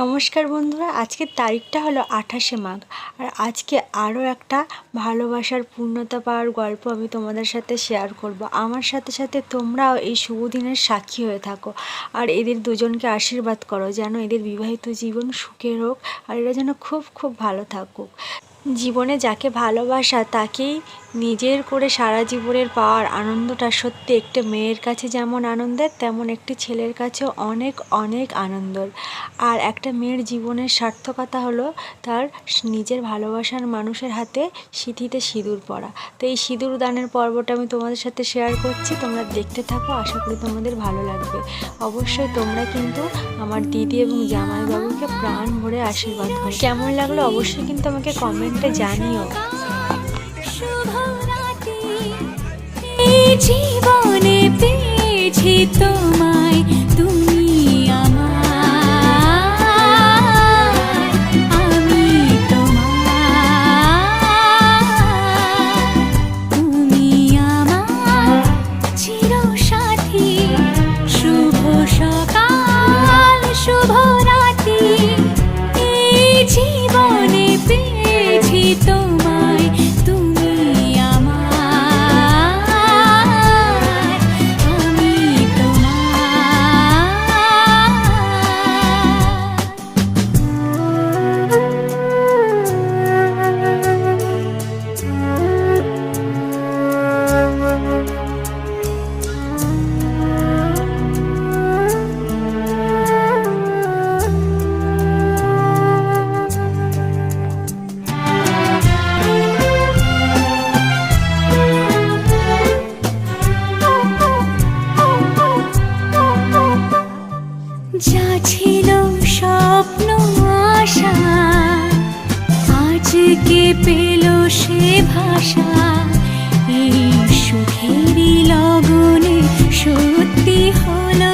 নমস্কার বন্ধুরা, আজকের তারিখটা হলো আঠাশে মাঘ। আর আজকে আরও একটা ভালোবাসার পূর্ণতা পাওয়ার গল্প আমি তোমাদের সাথে শেয়ার করব। আমার সাথে সাথে তোমরাও এই শুভ দিনের সাক্ষী হয়ে থাকো। আর এদের দুজনকে আশীর্বাদ করো যেন এদের বিবাহিত জীবন সুখের হোক, আর এরা যেন খুব খুব ভালো থাকুক। জীবনে যাকে ভালোবাসা, তাকেই নিজের করে সারা জীবনের পাওয়ার আনন্দটা সত্যি একটা মেয়ের কাছে যেমন আনন্দের, তেমন একটি ছেলের কাছেও অনেক অনেক আনন্দর। আর একটা মেয়ের জীবনের সার্থকতা হলো তার নিজের ভালোবাসার মানুষের হাতে সিঁথিতে সিঁদুর পরা। তো এই সিঁদুর দানের পর্বটা আমি তোমাদের সাথে শেয়ার করছি, তোমরা দেখতে থাকো, আশা করি তোমাদের ভালো লাগবে। অবশ্যই তোমরা কিন্তু আমার দিদি এবং জামাইবাবুকে প্রাণ ভরে আশীর্বাদ করো। কেমন লাগল অবশ্যই কিন্তু আমাকে কমেন্টে জানিও। শুভরাত্রি। জীবনে পেয়েছি তোমায়। তুমি পেয়েছি যা ছিল স্বপ্ন আজকে পেল সে ভাষা। সুখেরই লগনে সত্যি হলো